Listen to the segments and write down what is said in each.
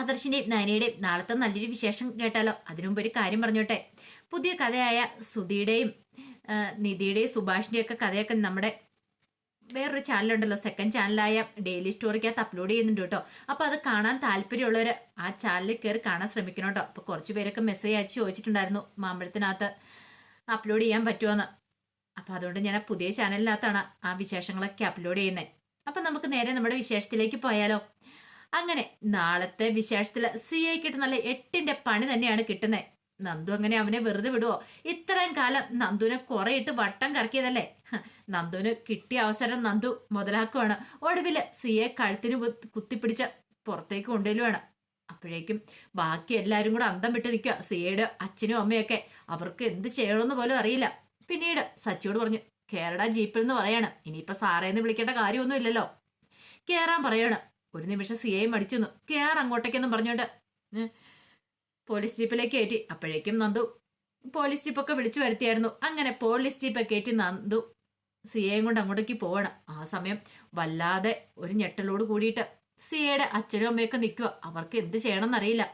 ആദർശിന്റെയും നയനയുടെയും നാളത്തെ നല്ലൊരു വിശേഷം കേട്ടാലോ? അതിനുമുമ്പ് ഒരു കാര്യം പറഞ്ഞോട്ടെ. പുതിയ കഥയായ സുധിയുടെയും നിധിയുടെയും സുഭാഷിന്റെയും ഒക്കെ കഥയൊക്കെ നമ്മുടെ വേറൊരു ചാനലുണ്ടല്ലോ. സെക്കൻഡ് ചാനലായ ഡെയിലി സ്റ്റോറിക്കകത്ത് അപ്ലോഡ് ചെയ്യുന്നുണ്ട് കേട്ടോ. അപ്പോൾ അത് കാണാൻ താല്പര്യമുള്ളവർ ആ ചാനലിൽ കയറി കാണാൻ ശ്രമിക്കണം കേട്ടോ. അപ്പോൾ കുറച്ച് പേരൊക്കെ മെസ്സേജ് അയച്ച് ചോദിച്ചിട്ടുണ്ടായിരുന്നു മാമ്പഴത്തിനകത്ത് അപ്ലോഡ് ചെയ്യാൻ പറ്റുമോന്ന് അപ്പോൾ അതുകൊണ്ട് ഞാൻ പുതിയ ചാനലിനകത്താണ് ആ വിശേഷങ്ങളൊക്കെ അപ്ലോഡ് ചെയ്യുന്നത് അപ്പം നമുക്ക് നേരെ നമ്മുടെ വിശേഷത്തിലേക്ക് പോയാലോ? അങ്ങനെ നാളത്തെ വിശേഷത്തിൽ സി ഐ കിട്ടുന്ന നല്ല എട്ടിന്റെ പണി തന്നെയാണ് കിട്ടുന്നത് നന്ദു അങ്ങനെ അവനെ വെറുതെ വിടുവോ? ഇത്രയും കാലം നന്ദുവിനെ കുറെ ഇട്ട് വട്ടം കറക്കിയതല്ലേ? നന്ദുവിന് കിട്ടിയ അവസരം നന്ദു മുതലാക്കുവാണ്. ഒടുവിൽ സി എ കഴുത്തിന് കുത്തിപ്പിടിച്ച പുറത്തേക്ക് കൊണ്ടുവരുവാണ്. അപ്പോഴേക്കും ബാക്കി എല്ലാവരും കൂടെ അന്തം വിട്ട് നിൽക്കുക സിയയുടെ അച്ഛനും അമ്മയൊക്കെ. അവർക്ക് എന്ത് ചെയ്യണമെന്ന് പോലും അറിയില്ല. പിന്നീട് സച്ചിയോട് പറഞ്ഞു കേരള ജീപ്പിൽ എന്ന് പറയാണ്. ഇനിയിപ്പോ സാറേന്ന് വിളിക്കേണ്ട കാര്യമൊന്നും ഇല്ലല്ലോ കേറാൻ പറയാണ്. ഒരു നിമിഷം സി ഐ മടിച്ചു നിന്നു കേർ അങ്ങോട്ടേക്കെന്നും പറഞ്ഞോണ്ട് പോലീസ് ജീപ്പിലേക്ക് കയറ്റി. അപ്പോഴേക്കും നന്ദു പോലീസ് ജീപ്പൊക്കെ വിളിച്ചു വരുത്തിയായിരുന്നു. അങ്ങനെ പോലീസ് ജീപ്പൊക്കെ കയറ്റി നന്ദു സി കൊണ്ട് അങ്ങോട്ടേക്ക് പോവണം. ആ സമയം വല്ലാതെ ഒരു ഞെട്ടലോട് കൂടിയിട്ട് സി എയുടെ അച്ഛനും അമ്മയൊക്കെ നിൽക്കുക. അവർക്ക് എന്ത് ചെയ്യണമെന്നറിയില്ല.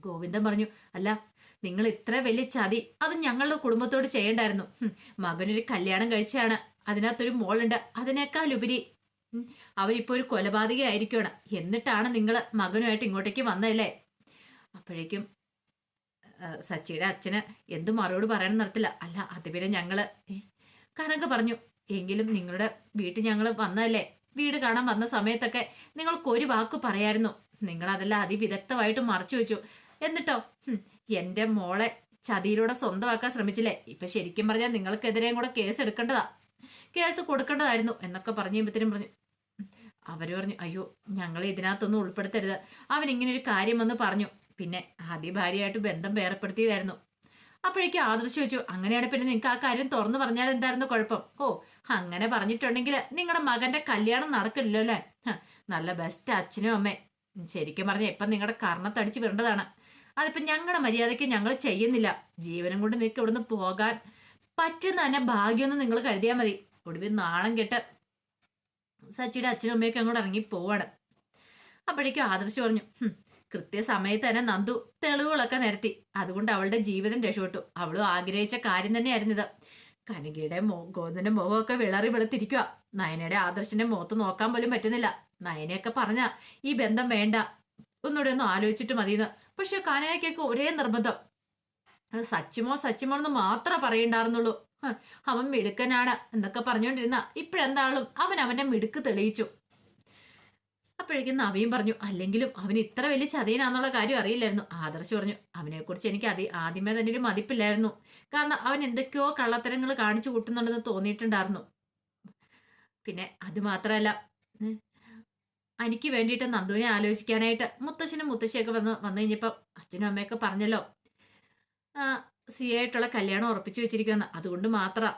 ഗോവിന്ദൻ പറഞ്ഞു അല്ല നിങ്ങൾ ഇത്ര വലിയ ചതി അത് ഞങ്ങളുടെ കുടുംബത്തോട് ചെയ്യണ്ടായിരുന്നു. മകനൊരു കല്യാണം കഴിച്ചാണ് അതിനകത്തൊരു മോളുണ്ട്. അതിനേക്കാൾ അവരിപ്പോ ഒരു കൊലപാതകയായിരിക്കണം എന്നിട്ടാണ് നിങ്ങൾ മകനുമായിട്ട് ഇങ്ങോട്ടേക്ക് വന്നതല്ലേ? അപ്പോഴേക്കും സച്ചിയുടെ അച്ഛന് എന്ത് മറുപടി പറയാൻ നിർത്തില്ല അല്ല അത് പിന്നെ ഞങ്ങൾ കനക പറഞ്ഞു എങ്കിലും നിങ്ങളുടെ വീട്ടിൽ ഞങ്ങൾ വന്നതല്ലേ? വീട് കാണാൻ വന്ന സമയത്തൊക്കെ നിങ്ങൾക്ക് ഒരു വാക്ക് പറയായിരുന്നു. നിങ്ങൾ അതെല്ലാം അതിവിദഗ്ധമായിട്ട് മറച്ചു വെച്ചു. എന്നിട്ടോ? എന്റെ മോളെ ചതിയിലൂടെ സ്വന്തമാക്കാൻ ശ്രമിച്ചില്ലേ? ഇപ്പൊ ശരിക്കും പറഞ്ഞാൽ നിങ്ങൾക്കെതിരെയും കൂടെ കേസ് എടുക്കേണ്ടതാ. കേസ് കൊടുക്കേണ്ടതായിരുന്നു എന്നൊക്കെ പറഞ്ഞു കഴിയുമ്പോഴത്തേനും പറഞ്ഞു ഉം, അവർ പറഞ്ഞു അയ്യോ ഞങ്ങൾ ഇതിനകത്തൊന്നും ഉൾപ്പെടുത്തരുത്. അവൻ ഇങ്ങനെ ഒരു കാര്യം വന്ന് പറഞ്ഞു. പിന്നെ ആദ്യ ഭാര്യയായിട്ട് ബന്ധം വേർപ്പെടുത്തിയതായിരുന്നു. അപ്പോഴേക്കും ആദർശ് ചോദിച്ചു അങ്ങനെയാണ് പിന്നെ നിങ്ങൾക്ക് ആ കാര്യം തുറന്നു പറഞ്ഞാൽ എന്തായിരുന്നു കുഴപ്പം? ഓ അങ്ങനെ പറഞ്ഞിട്ടുണ്ടെങ്കിൽ നിങ്ങളുടെ മകന്റെ കല്യാണം നടക്കില്ലല്ലോ അല്ലേ? നല്ല ബെസ്റ്റ് അച്ഛനും അമ്മേ. ശരിക്കും പറഞ്ഞ ഇപ്പം നിങ്ങളുടെ കർണത്തടിച്ച് വരേണ്ടതാണ്. അതിപ്പം ഞങ്ങളുടെ മര്യാദയ്ക്ക് ഞങ്ങൾ ചെയ്യുന്നില്ല. ജീവനും കൊണ്ട് നിങ്ങൾക്ക് ഇവിടുന്ന് പോകാൻ പറ്റുന്ന തന്നെ ഭാഗ്യമൊന്നും നിങ്ങൾ കരുതിയാൽ മതി. ഒടുവിൽ നാണം കെട്ട് സച്ചിയുടെ അച്ഛനും അമ്മയൊക്കെ അങ്ങോട്ട് ഇറങ്ങി പോവാണ്. അപ്പോഴേക്കും ആദർശ് പറഞ്ഞു "ഹും, കൃത്യസമയത്ത് തന്നെ നന്ദു തെളിവുകളൊക്കെ നിരത്തി. അതുകൊണ്ട് അവളുടെ ജീവിതം രക്ഷപ്പെട്ടു. അവളും ആഗ്രഹിച്ച കാര്യം തന്നെയായിരുന്നു ഇത്. കനകയുടെ മോ ഗോവിന്ദന്റെ മുഖമൊക്കെ വിളറി വെളുത്തിരിക്കുക നയനയുടെ ആദർശിന്റെ മുഖത്ത് നോക്കാൻ പോലും പറ്റുന്നില്ല. നയനയൊക്കെ പറഞ്ഞ ഈ ബന്ധം വേണ്ട. ഒന്നുകൂടെ ഒന്ന് ആലോചിച്ചിട്ട് മതിയെന്ന്. പക്ഷെ കനകയ്ക്കൊക്കെ ഒരേ നിർബന്ധം. സച്ചിമോ സച്ചിമോ എന്ന് മാത്രമേ പറയണ്ടായിരുന്നുള്ളൂ. അവൻ മിടുക്കനാണ് എന്നൊക്കെ പറഞ്ഞുകൊണ്ടിരുന്ന ഇപ്പോഴെന്താളും അവൻ അവന്റെ മിടുക്ക് തെളിയിച്ചു. അപ്പോഴേക്കും നവിയും പറഞ്ഞു അല്ലെങ്കിലും അവൻ ഇത്ര വലിയ ചതിയനാന്നുള്ള കാര്യം അറിയില്ലായിരുന്നു ആദർശ് പറഞ്ഞു. അവനെക്കുറിച്ച് എനിക്ക് അതി ആദ്യമേ തന്നെ ഒരു മതിപ്പില്ലായിരുന്നു. കാരണം അവൻ എന്തൊക്കെയോ കള്ളത്തരങ്ങൾ കാണിച്ചു കൂട്ടുന്നുണ്ടെന്ന് തോന്നിയിട്ടുണ്ടായിരുന്നു. പിന്നെ അത് മാത്രമല്ല എനിക്ക് വേണ്ടിയിട്ട് നന്ദുവിനെ ആലോചിക്കാനായിട്ട് മുത്തശ്ശനും മുത്തശ്ശിയൊക്കെ വന്ന് വന്നു കഴിഞ്ഞപ്പോൾ അച്ഛനും അമ്മയൊക്കെ പറഞ്ഞല്ലോ സി ആയിട്ടുള്ള കല്യാണം ഉറപ്പിച്ചു വെച്ചിരിക്കുന്നത് അതുകൊണ്ട് മാത്രം.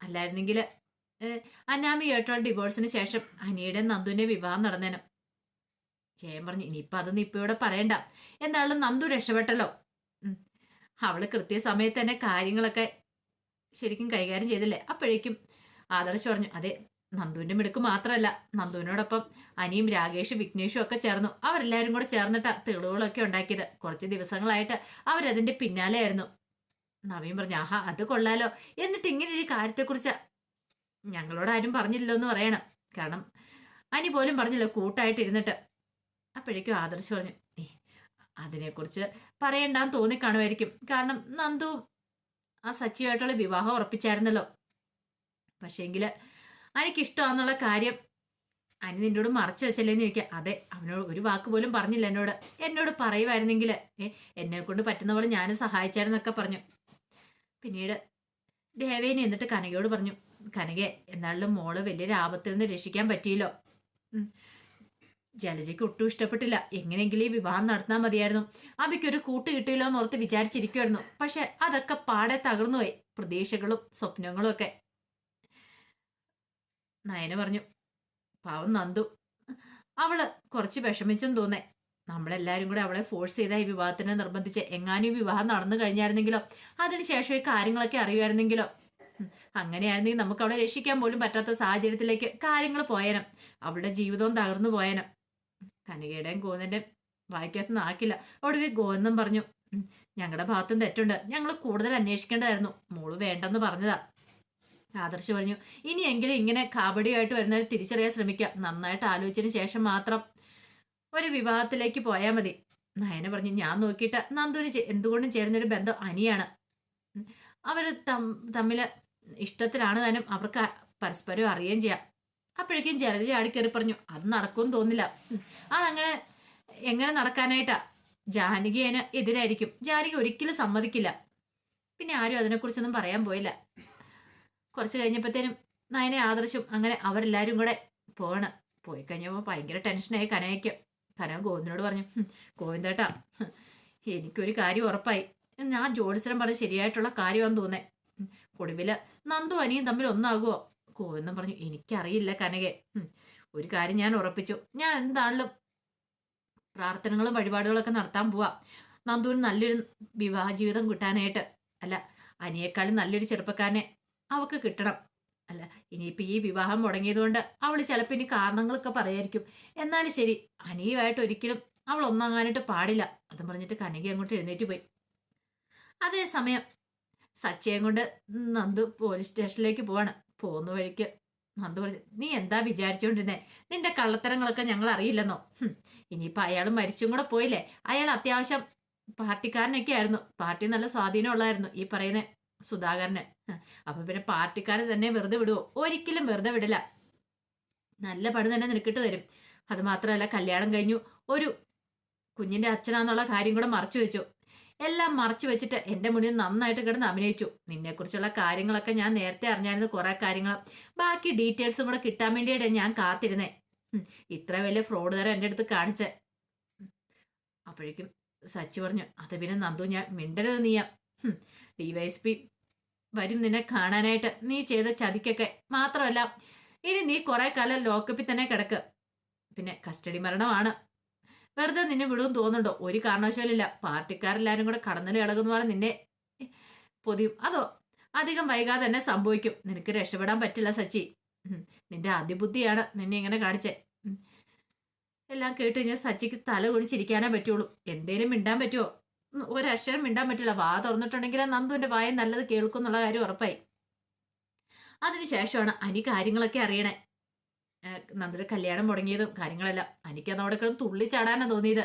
അല്ലായിരുന്നെങ്കിൽ അനാമിയായിട്ടുള്ള ഡിവോഴ്സിന് ശേഷം അനിയുടെ നന്ദുവിന്റെ വിവാഹം നടന്നേനും. ജയൻ പറഞ്ഞു ഇനിയിപ്പൊ അതൊന്നും ഇപ്പൊ ഇവിടെ പറയണ്ട. എന്നാലും നന്ദു രക്ഷപ്പെട്ടല്ലോ. അവൾ കൃത്യസമയത്ത് തന്നെ കാര്യങ്ങളൊക്കെ ശരിക്കും കൈകാര്യം ചെയ്തില്ലേ. അപ്പോഴേക്കും ആദർശ് പറഞ്ഞു അതെ നന്ദുവിന്റെ മിടുക്ക് മാത്രമല്ല നന്ദുവിനോടൊപ്പം അനിയും രാകേഷും വിഘ്നേഷും ഒക്കെ ചേർന്നു. അവരെല്ലാവരും കൂടെ ചേർന്നിട്ടാ തെളിവുകളൊക്കെ ഉണ്ടാക്കിയത്. കുറച്ച് ദിവസങ്ങളായിട്ട് അവരതിന്റെ പിന്നാലെയായിരുന്നു. നവീൻ പറഞ്ഞു ആഹാ അത് കൊള്ളാലോ. എന്നിട്ട് ഇങ്ങനെ ഒരു കാര്യത്തെക്കുറിച്ച് ഞങ്ങളോട് ആരും പറഞ്ഞില്ലല്ലോ എന്ന് പറയണം. കാരണം അനി പോലും പറഞ്ഞില്ല കൂട്ടായിട്ട് ഇരുന്നിട്ട് അപ്പോഴേക്കും ആദർശ് പറഞ്ഞു അതിനെക്കുറിച്ച് പറയണ്ടാന്ന് തോന്നിക്കാണുമായിരിക്കും. കാരണം നന്ദു ആ സച്ചിയുമായിട്ടുള്ള വിവാഹം ഉറപ്പിച്ചായിരുന്നല്ലോ. പക്ഷേങ്കിൽ എനിക്കിഷ്ടമാന്നുള്ള കാര്യം അനി നിന്നോട് മറച്ചു വെച്ചല്ലേന്ന് ചോദിക്കുക. അതെ അവനോട് ഒരു വാക്ക് പോലും പറഞ്ഞില്ല എന്നോട്. എന്നോട് പറയുമായിരുന്നെങ്കിൽ എന്നെ കൊണ്ട് പറ്റുന്ന പോലെ ഞാനും സഹായിച്ചായിരുന്നൊക്കെ പറഞ്ഞു. പിന്നീട് ദേവേനി എന്നിട്ട് കനകയോട് പറഞ്ഞു കനകെ എന്നാലും മോൾ വലിയ ആപത്തിൽ നിന്ന് രക്ഷിക്കാൻ പറ്റിയല്ലോ. ജലജയ്ക്ക് ഒട്ടും ഇഷ്ടപ്പെട്ടില്ല. എങ്ങനെയെങ്കിലും ഈ വിവാഹം നടത്താൻ മതിയായിരുന്നു. അബിക്കൊരു കൂട്ട് കിട്ടിയില്ലോ എന്ന് ഓർത്ത് വിചാരിച്ചിരിക്കുമായിരുന്നു പക്ഷെ അതൊക്കെ പാടെ തകർന്നുപോയി പ്രതീക്ഷകളും സ്വപ്നങ്ങളും ഒക്കെ. നയന പറഞ്ഞു പാവം നന്ദു. അവൾ കുറച്ച് വിഷമിച്ചെന്ന് തോന്നേ. നമ്മളെല്ലാരും കൂടെ അവളെ ഫോഴ്സ് ചെയ്ത ഈ വിവാഹത്തിനെ നിർബന്ധിച്ച് എങ്ങാനും വിവാഹം നടന്നു കഴിഞ്ഞായിരുന്നെങ്കിലോ? അതിനുശേഷം ഈ കാര്യങ്ങളൊക്കെ അറിയുമായിരുന്നെങ്കിലോ? അങ്ങനെയായിരുന്നെങ്കിൽ നമുക്ക് അവളെ രക്ഷിക്കാൻ പോലും പറ്റാത്ത സാഹചര്യത്തിലേക്ക് കാര്യങ്ങൾ പോയനം. അവളുടെ ജീവിതവും തകർന്നു പോയനം. കനികയുടെയും കോന്നിന്റെ വായിക്കകത്ത് നാക്കില്ല ഒടുവിൽ ഗോന്നും പറഞ്ഞു ഞങ്ങളുടെ ഭാഗത്തും തെറ്റുണ്ട്. ഞങ്ങൾ കൂടുതൽ അന്വേഷിക്കേണ്ടതായിരുന്നു. മോൾ വേണ്ടെന്ന് പറഞ്ഞതാ. ആദർശ് പറഞ്ഞു ഇനിയെങ്കിലും ഇങ്ങനെ കാബഡിയായിട്ട് വരുന്നവരെ തിരിച്ചറിയാൻ ശ്രമിക്കുക നന്നായിട്ട് ആലോചിച്ചതിന് ശേഷം മാത്രം ഒരു വിവാഹത്തിലേക്ക് പോയാൽ മതി. നയന പറഞ്ഞു ഞാൻ നോക്കിയിട്ട് നന്ദുവിന് എന്തുകൊണ്ടും ചേരുന്നൊരു ബന്ധം അനിയാണ്. അവർ തമ്മിൽ ഇഷ്ടത്തിലാണ് താനും അവർക്ക് പരസ്പരം അറിയുകയും ചെയ്യാം. അപ്പോഴേക്കും ജലജ ആടിക്കേറി പറഞ്ഞു അത് നടക്കുമെന്ന് തോന്നില്ല. അതങ്ങനെ എങ്ങനെ നടക്കാനായിട്ടാ? ജാനകി എതിരായിരിക്കും. ജാനകി ഒരിക്കലും സമ്മതിക്കില്ല. പിന്നെ ആരും അതിനെക്കുറിച്ചൊന്നും പറയാൻ പോയില്ല. കുറച്ച് കഴിഞ്ഞപ്പോഴത്തേനും നയനെ ആദർശം അങ്ങനെ അവരെല്ലാവരും കൂടെ പോകണം പോയി കഴിഞ്ഞപ്പോൾ ഭയങ്കര ടെൻഷനായി കനയ്ക്ക് കനക ഗോവിന്ദനോട് പറഞ്ഞു "ഹും, ഗോവിന്ദേട്ടാ എനിക്കൊരു കാര്യം ഉറപ്പായി. ഞാൻ ജോഡിസരം പറഞ്ഞ് ശരിയായിട്ടുള്ള കാര്യമാണെന്ന് തോന്നേ. ഉം, ഒടുവിൽ നന്ദു അനിയും തമ്മിൽ ഒന്നാകുമോ ഗോവിന്ദൻ പറഞ്ഞു എനിക്കറിയില്ല കനകെ. ഒരു കാര്യം ഞാൻ ഉറപ്പിച്ചു. ഞാൻ എന്താണെങ്കിലും പ്രാർത്ഥനകളും വഴിപാടുകളൊക്കെ നടത്താൻ പോവാ. നന്ദുവിന് നല്ലൊരു വിവാഹ ജീവിതം കിട്ടാനായിട്ട്. അല്ല അനിയേക്കാളും നല്ലൊരു ചെറുപ്പക്കാരനെ അവക്ക് കിട്ടണം. അല്ല ഇനിയിപ്പോൾ ഈ വിവാഹം മുടങ്ങിയതുകൊണ്ട് അവൾ ചിലപ്പോൾ ഇനി കാരണങ്ങളൊക്കെ പറയായിരിക്കും. എന്നാലും ശരി അനിയുമായിട്ട് ഒരിക്കലും അവൾ ഒന്നാങ്ങാനായിട്ട് പാടില്ല. അതും പറഞ്ഞിട്ട് കനകി അങ്ങോട്ട് എഴുന്നേറ്റ് പോയി. അതേസമയം സച്ചയും കൊണ്ട് നന്ദു പോലീസ് സ്റ്റേഷനിലേക്ക് പോവാണ്. പോകുന്ന വഴിക്ക് നന്ദു പറഞ്ഞു നീ എന്താ വിചാരിച്ചുകൊണ്ടിരുന്നേ നിന്റെ കള്ളത്തരങ്ങളൊക്കെ ഞങ്ങൾ അറിയില്ലെന്നോ? ഇനിയിപ്പോൾ അയാൾ മരിച്ചും കൂടെ പോയില്ലേ? അയാൾ അത്യാവശ്യം പാർട്ടിക്കാരനൊക്കെ ആയിരുന്നു. പാർട്ടി നല്ല സ്വാധീനമുള്ളായിരുന്നു ഈ പറയുന്ന. സുധാകരന്. അപ്പൊ പിന്നെ പാർട്ടിക്കാരെ തന്നെ വെറുതെ വിടുവോ? ഒരിക്കലും വെറുതെ വിടില്ല. നല്ല പണി തന്നെ നിനക്കിട്ട് തരും. അത് മാത്രമല്ല കല്യാണം കഴിഞ്ഞു. ഒരു കുഞ്ഞിന്റെ അച്ഛനാന്നുള്ള കാര്യം കൂടെ മറച്ചു വെച്ചു. എല്ലാം മറച്ചു വെച്ചിട്ട് എന്റെ മുന്നിൽ നന്നായിട്ട് കിടന്ന് അഭിനയിച്ചു. നിന്നെക്കുറിച്ചുള്ള കാര്യങ്ങളൊക്കെ ഞാൻ നേരത്തെ അറിഞ്ഞായിരുന്നു കുറെ കാര്യങ്ങൾ. ബാക്കി ഡീറ്റെയിൽസും കൂടെ കിട്ടാൻ വേണ്ടിയിട്ട് ഞാൻ കാത്തിരുന്നേ. ഇത്ര വലിയ ഫ്രോഡ് തരം എന്റെ അടുത്ത് കാണിച്ചേ. അപ്പോഴേക്കും സച്ചി പറഞ്ഞു അത് പിന്നെ നന്ദു ഞാൻ മിണ്ടരുത് നീയാ. ഡിവൈഎസ്പി വരും നിന്നെ കാണാനായിട്ട്. നീ ചെയ്ത ചതിക്കൊക്കെ മാത്രമല്ല ഇനി നീ കുറെ കാലം ലോക്കപ്പിൽ തന്നെ കിടക്ക്. പിന്നെ കസ്റ്റഡി മരണമാണ്. വെറുതെ നിന്നെ വിടുമെന്ന് തോന്നുന്നുണ്ടോ? ഒരു കാരണവശാലില്ല. പാർട്ടിക്കാരെല്ലാരും കൂടെ കടന്നിൽ ഇളകുന്ന പോലെ നിന്നെ. പൊതിയും അതോ അധികം വൈകാതെ തന്നെ സംഭവിക്കും. നിനക്ക് രക്ഷപ്പെടാൻ പറ്റില്ല സച്ചി. നിന്റെ അതിബുദ്ധിയാണ് നിന്നെ ഇങ്ങനെ കാണിച്ചേ. എല്ലാം കേട്ട് കഴിഞ്ഞാൽ സച്ചിക്ക് തല കുടിച്ചിരിക്കാനേ പറ്റുള്ളൂ. എന്തേലും മിണ്ടാൻ പറ്റുമോ ഒരക്ഷരം മിണ്ടാൻ പറ്റില്ല. വാ തുറന്നിട്ടുണ്ടെങ്കിൽ നന്ദുവിന്റെ വായ നല്ലത് കേൾക്കും എന്നുള്ള കാര്യം ഉറപ്പായി. അതിനുശേഷമാണ് അനി കാര്യങ്ങളൊക്കെ അറിയണേ. നന്ദുടെ കല്യാണം മുടങ്ങിയതും കാര്യങ്ങളെല്ലാം അനിക്ക് അതവിടെ കിടന്ന് തുള്ളിച്ചാടാനാ തോന്നിയത്.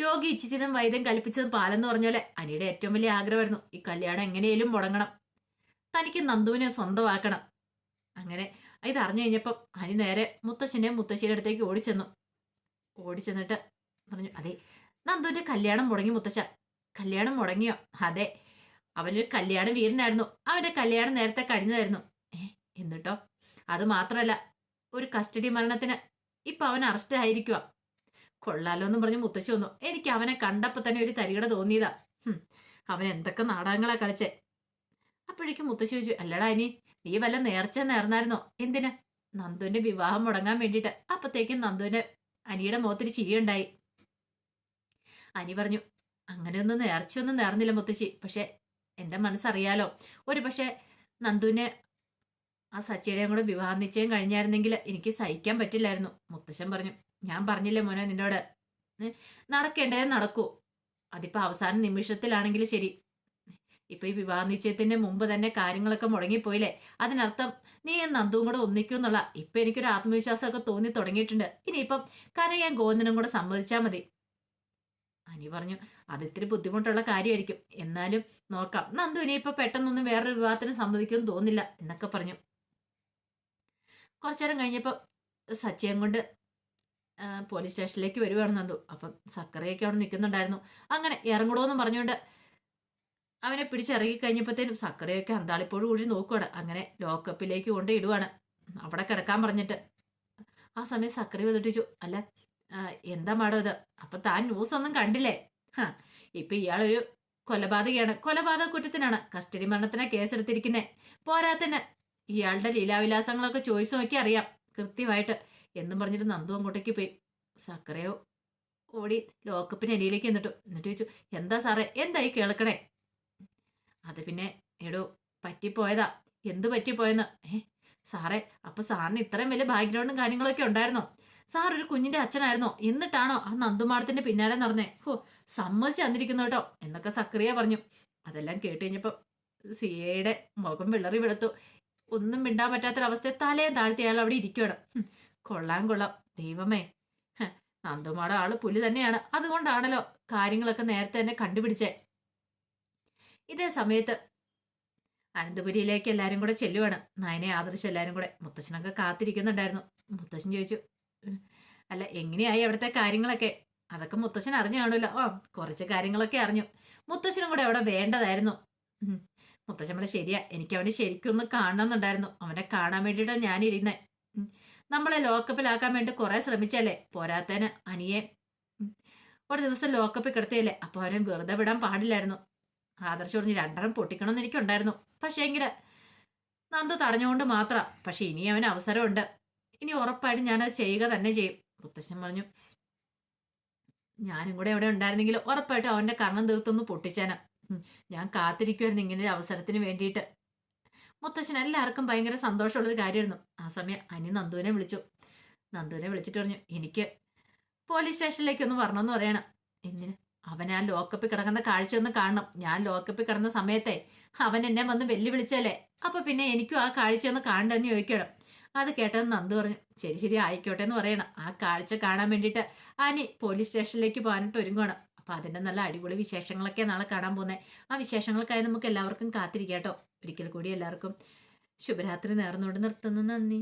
രോഗി ഇച്ഛിച്ചതും വൈദ്യം കൽപ്പിച്ചതും പാലെന്ന് പറഞ്ഞ പോലെ അനിയുടെ ഏറ്റവും വലിയ ആഗ്രഹമായിരുന്നു ഈ കല്യാണം എങ്ങനെയും മുടങ്ങണം. തനിക്ക് നന്ദുവിനെ സ്വന്തമാക്കണം. അങ്ങനെ ഇത് അറിഞ്ഞു കഴിഞ്ഞപ്പം അനി നേരെ മുത്തശ്ശന്റെയും മുത്തശ്ശിയുടെ അടുത്തേക്ക് ഓടിച്ചെന്നു. ഓടിച്ചെന്നിട്ട് പറഞ്ഞു അതെ നന്ദുവിന്റെ കല്യാണം മുടങ്ങി മുത്തശ്ശ. കല്യാണം മുടങ്ങിയോ? അതെ. അവനൊരു കല്യാണ വീരനായിരുന്നു. അവന്റെ കല്യാണം നേരത്തെ കഴിഞ്ഞതായിരുന്നു. എന്നിട്ടോ? അത് മാത്രല്ല ഒരു കസ്റ്റഡി മരണത്തിന് ഇപ്പൊ അവൻ അറസ്റ്റ് ആയിരിക്കുക കൊള്ളാലോ എന്നും പറഞ്ഞ് മുത്തശ്ശി വന്നു. എനിക്ക് അവനെ കണ്ടപ്പോ തന്നെ ഒരു തരികട തോന്നിയതാ. അവൻ എന്തൊക്കെ നാടകങ്ങളാ കളിച്ചേ. അപ്പോഴേക്കും മുത്തശ്ശി ചോദിച്ചു അല്ലടാ ഇനി നീ വല്ല നേർച്ച നേർന്നായിരുന്നോ? എന്തിനാ? നന്ദുവിന്റെ വിവാഹം മുടങ്ങാൻ വേണ്ടിയിട്ട്. അപ്പത്തേക്കും നന്ദുവിന്റെ അനിയുടെ മുഖത്തൊരു ചിരിയുണ്ടായി. അനി പറഞ്ഞു അങ്ങനെയൊന്നും നേർച്ചയൊന്നും നേർന്നില്ല മുത്തശ്ശി. പക്ഷെ എന്റെ മനസ്സറിയാലോ? ഒരു പക്ഷെ നന്ദുവിനെ ആ സച്ചിയുടെയും കൂടെ വിവാഹ നിശ്ചയം കഴിഞ്ഞായിരുന്നെങ്കിൽ എനിക്ക് സഹിക്കാൻ പറ്റില്ലായിരുന്നു. മുത്തശ്ശൻ പറഞ്ഞു ഞാൻ പറഞ്ഞില്ലേ മോനെ നിന്നോട്? നടക്കേണ്ടത് നടക്കൂ. അതിപ്പോ അവസാന നിമിഷത്തിലാണെങ്കിൽ ശരി. ഇപ്പൊ ഈ വിവാഹ നിശ്ചയത്തിന്റെ മുമ്പ് തന്നെ കാര്യങ്ങളൊക്കെ മുടങ്ങിപ്പോയില്ലേ? അതിനർത്ഥം നീ നന്ദുവും കൂടെ ഒന്നിക്കും എന്നുള്ള ഇപ്പൊ എനിക്കൊരു ആത്മവിശ്വാസമൊക്കെ തോന്നി തുടങ്ങിയിട്ടുണ്ട്. ഇനിയിപ്പം കനകയും ഗോവിന്ദനും കൂടെ സമ്മതിച്ചാൽ മതി. അനി പറഞ്ഞു അത് ഇത്തിരി ബുദ്ധിമുട്ടുള്ള കാര്യമായിരിക്കും എന്നാലും നോക്കാം. നന്ദു ഇപ്പൊ പെട്ടെന്നൊന്നും വേറൊരു വിവാഹത്തിന് സമ്മതിക്കുമെന്ന് തോന്നില്ല എന്നൊക്കെ പറഞ്ഞു. കുറച്ചേരം കഴിഞ്ഞപ്പോൾ സച്ചിയം കൊണ്ട് പോലീസ് സ്റ്റേഷനിലേക്ക് വരുവാണ് നന്ദു. അപ്പം സക്കറയൊക്കെ അവിടെ നിൽക്കുന്നുണ്ടായിരുന്നു. അങ്ങനെ ഇറങ്ങണമെന്ന് പറഞ്ഞുകൊണ്ട് അവനെ പിടിച്ചിറങ്ങി കഴിഞ്ഞപ്പോഴത്തേനും സക്കറയൊക്കെ അന്താളിപ്പോഴും കൂടി നോക്കുവാണ്. അങ്ങനെ ലോക്കപ്പിലേക്ക് കൊണ്ട് ഇടുവാണ്. അവിടെ കിടക്കാൻ പറഞ്ഞിട്ട്. ആ സമയം സക്കറി വന്നിട്ടിച്ചു. അല്ല എന്താ മാഡം ഇത്? അപ്പൊ താൻ ന്യൂസ് ഒന്നും കണ്ടില്ലേ? ഹാ ഇപ്പൊ ഇയാളൊരു കൊലപാതകയാണ്. കൊലപാതക കുറ്റത്തിനാണ് കസ്റ്റഡി മരണത്തിനാ കേസെടുത്തിരിക്കുന്നത് പോരാത്തന്നെ. ഇയാളുടെ ലീലാവിലാസങ്ങളൊക്കെ ചോദിച്ചു നോക്കി അറിയാം. കൃത്യമായിട്ട്. എന്നും പറഞ്ഞിട്ട് നന്ദു അങ്ങോട്ടേക്ക് പോയി. സക്കരയോ ഓടി ലോക്കപ്പിന് അനിയിലേക്ക് എന്നിട്ടു. എന്നിട്ട് ചോദിച്ചു എന്താ സാറേ? എന്തായി കേൾക്കണേ? അത് പിന്നെ എടോ പറ്റിപ്പോയതാ. എന്ത് പറ്റിപ്പോയെന്ന്? ഏ സാറേ അപ്പൊ സാറിന് ഇത്രയും വലിയ ബാക്ക്ഗ്രൗണ്ടും കാര്യങ്ങളൊക്കെ ഉണ്ടായിരുന്നോ? സാർ ഒരു കുഞ്ഞിന്റെ അച്ഛനായിരുന്നോ. എന്നിട്ടാണോ ആ നന്ദുമാടത്തിന്റെ പിന്നാലെ നടന്നേ? ഹോ സമ്മതിച്ച് തന്നിരിക്കുന്നു കേട്ടോ എന്നൊക്കെ സക്രിയ പറഞ്ഞു. അതെല്ലാം കേട്ട് കഴിഞ്ഞപ്പോ സിയയുടെ മുഖം വിളറി വിടത്തു ഒന്നും മിണ്ടാൻ പറ്റാത്തൊരവസ്ഥയെ തലയും താഴ്ത്തി അയാൾ അവിടെ ഇരിക്കുകയാണ് കൊള്ളാം കൊള്ളാം. ദൈവമേ. നന്ദുമാട ആൾ പുലി തന്നെയാണ്. അതുകൊണ്ടാണല്ലോ കാര്യങ്ങളൊക്കെ നേരത്തെ തന്നെ കണ്ടുപിടിച്ചേ. ഇതേ സമയത്ത് അനന്തപുരിയിലേക്ക് എല്ലാവരും കൂടെ ചെല്ലുവാണ്. നയനെ ആദർശം എല്ലാവരും കൂടെ. മുത്തശ്ശനൊക്കെ കാത്തിരിക്കുന്നുണ്ടായിരുന്നു. മുത്തശ്ശൻ ചോദിച്ചു "ഉം, അല്ല എങ്ങനെയായി അവിടുത്തെ കാര്യങ്ങളൊക്കെ? അതൊക്കെ മുത്തശ്ശൻ അറിഞ്ഞു കാണുമല്ലോ. ആ കുറച്ച് കാര്യങ്ങളൊക്കെ അറിഞ്ഞു. മുത്തശ്ശനും കൂടെ അവിടെ വേണ്ടതായിരുന്നു. മുത്തശ്ശൻ പറഞ്ഞ ശരിയാ എനിക്ക് അവനെ ശരിക്കും ഒന്ന് കാണണമെന്നുണ്ടായിരുന്നു അവനെ കാണാൻ വേണ്ടിയിട്ടാണ് ഞാൻ ഇരുന്നേ. നമ്മളെ ലോക്കപ്പിലാക്കാൻ വേണ്ടി കുറേ ശ്രമിച്ചല്ലേ? പോരാത്തേന് അനിയെ ഒരു ദിവസം ലോക്കപ്പിൽ കിടത്തിയല്ലേ? അപ്പോൾ അവനെ വെറുതെ വിടാൻ പാടില്ലായിരുന്നു. ആദർശം പറഞ്ഞ് രണ്ടെണ്ണം പൊട്ടിക്കണം എന്ന് എനിക്കുണ്ടായിരുന്നു. പക്ഷേ എങ്കിൽ നന്ദു തടഞ്ഞുകൊണ്ട് മാത്രം. പക്ഷെ ഇനി അവന് അവസരമുണ്ട്. ഇനി ഉറപ്പായിട്ടും ഞാനത് ചെയ്യുക തന്നെ ചെയ്യും. മുത്തശ്ശൻ പറഞ്ഞു ഞാനും കൂടെ എവിടെ ഉണ്ടായിരുന്നെങ്കിൽ ഉറപ്പായിട്ടും അവന്റെ കർണം തീർത്തൊന്ന് പൊട്ടിച്ചാനാ. ഞാൻ കാത്തിരിക്കുമായിരുന്നു ഇങ്ങനെ ഒരു അവസരത്തിന് വേണ്ടിയിട്ട്. മുത്തശ്ശൻ എല്ലാവർക്കും ഭയങ്കര സന്തോഷമുള്ളൊരു കാര്യമായിരുന്നു. ആ സമയം അനി നന്ദുവിനെ വിളിച്ചു. നന്ദുവിനെ വിളിച്ചിട്ട് പറഞ്ഞു എനിക്ക് പോലീസ് സ്റ്റേഷനിലേക്ക് ഒന്ന് വരണമെന്ന് പറയണം. എന്തിന്? അവൻ ആ ലോക്കപ്പിൽ കിടക്കുന്ന കാഴ്ച ഒന്ന് കാണണം. ഞാൻ ലോക്കപ്പിൽ കിടന്ന സമയത്തെ അവൻ എന്നെ വന്ന് വെല്ലുവിളിച്ചല്ലേ? അപ്പൊ പിന്നെ എനിക്കും ആ കാഴ്ച ഒന്ന് കാണണ്ടെന്ന് ചോദിക്കണം. അത് കേട്ടത് നന്ദു പറഞ്ഞു ശരി ശരി ആയിക്കോട്ടെ എന്ന് പറയണം. ആ കാഴ്ച കാണാൻ വേണ്ടിയിട്ട് ആനി പോലീസ് സ്റ്റേഷനിലേക്ക് പോകാനായിട്ട് ഒരുങ്ങണം അപ്പൊ അതിന്റെ നല്ല അടിപൊളി വിശേഷങ്ങളൊക്കെ നാളെ കാണാൻ പോകുന്നത് ആ വിശേഷങ്ങൾക്കായി നമുക്ക് എല്ലാവർക്കും കാത്തിരിക്കാം കേട്ടോ. ഒരിക്കൽ കൂടി എല്ലാവർക്കും ശുഭരാത്രി നേർന്നുകൊണ്ട് നിർത്തുന്നു. നന്ദി.